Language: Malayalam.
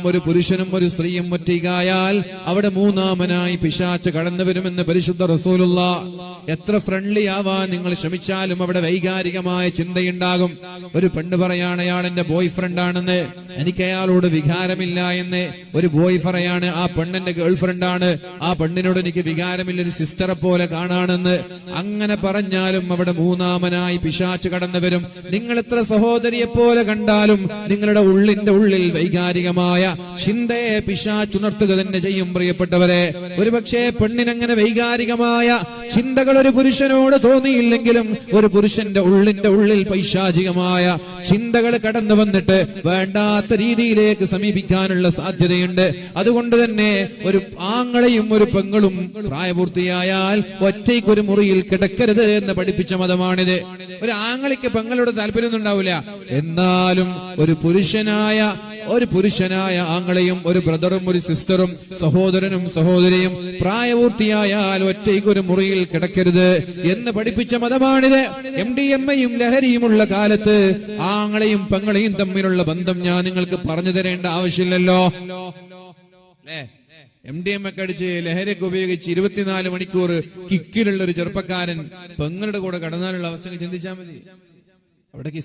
ഒരു പുരുഷനും ഒരു സ്ത്രീയും ഒറ്റയ്ക്കായാൽ അവിടെ മൂന്നാമനായി പിശാച്ച് കടന്നു വരുമെന്ന് പരിശുദ്ധ റസൂലുള്ള. എത്ര ഫ്രണ്ട്ലി ആവാൻ നിങ്ങൾ ശ്രമിച്ചാലും അവിടെ വൈകാരികമായ ചിന്തയുണ്ടാകും. ഒരു പെണ്ണ് പറയാണ് അയാൾ എന്റെ ബോയ് ഫ്രണ്ട് ആണെന്ന്. എനിക്ക് അയാളോട് വികാരമില്ല എന്ന്. ഒരു ബോയ് പറയാണ് ആ പെണ്ണിന്റെ ഗേൾ ഫ്രണ്ട് ആണ്. ആ പെണ്ണിനോട് എനിക്ക് വികാരമില്ല ഒരു സിസ്റ്ററെ പോലെ കാണാണെന്ന്. അങ്ങനെ പറഞ്ഞാലും അവിടെ മൂന്നാമനായി പിശാച്ച് കടന്നു വരും. നിങ്ങൾ എത്ര സഹോദരിയെ പോലെ കണ്ടാലും നിങ്ങളുടെ ഉള്ളിന്റെ ഉള്ളിൽ വൈകാരികമായ ചിന്തയെ പിശാച്ചുണർത്തുക തന്നെ ചെയ്യും പ്രിയപ്പെട്ടവരെ. ഒരുപക്ഷെ പെണ്ണിനങ്ങനെ വൈകാരികമായ ചിന്തകൾ ഒരു പുരുഷനോട് തോന്നിയില്ലെങ്കിലും ഒരു പുരുഷന്റെ ഉള്ളിന്റെ ഉള്ളിൽ പൈശാചികമായ ചിന്തകൾ കടന്നു വന്നിട്ട് വേണ്ടാത്ത രീതിയിലേക്ക് സമീപിക്കാനുള്ള സാധ്യതയുണ്ട്. അതുകൊണ്ട് തന്നെ ഒരു ആങ്ങളെയും ഒരു പെങ്ങളും പ്രായപൂർത്തിയായാൽ ഒറ്റയ്ക്കൊരു മുറിയിൽ കിടക്കരുത് എന്ന് പഠിപ്പിച്ച മതമാണിത്. ഒരു ആങ്ങളിക്ക് പെങ്ങളോട് താല്പര്യമൊന്നും ഉണ്ടാവില്ല. എന്നാലും ഒരു പുരുഷനായ ഒരു പുരുഷനായ ആങ്ങളെയും ഒരു ബ്രദറും ഒരു സിസ്റ്ററും സഹോദരനും സഹോദരിയും പ്രായപൂർത്തിയായാൽ ഒറ്റയ്ക്ക് ഒരു മുറിയിൽ കിടക്കരുത് എന്ന് പഠിപ്പിച്ച മതമാണിത്. എം ഡി എം എയും ലഹരിയുമുള്ള കാലത്ത് ആങ്ങളെയും പെങ്ങളെയും തമ്മിലുള്ള ബന്ധം ഞാൻ നിങ്ങൾക്ക് പറഞ്ഞു തരേണ്ട ആവശ്യമില്ലല്ലോ. എം ഡി എം ഒക്കെ അടിച്ച് ലഹരിയൊക്കെ ഉപയോഗിച്ച് ഇരുപത്തിനാല് മണിക്കൂർ കിക്കിലുള്ള ഒരു ചെറുപ്പക്കാരൻ പെങ്ങളുടെ കൂടെ കടന്നാലുള്ള അവസ്ഥ ചിന്തിച്ചാൽ മതി. അവിടേക്ക്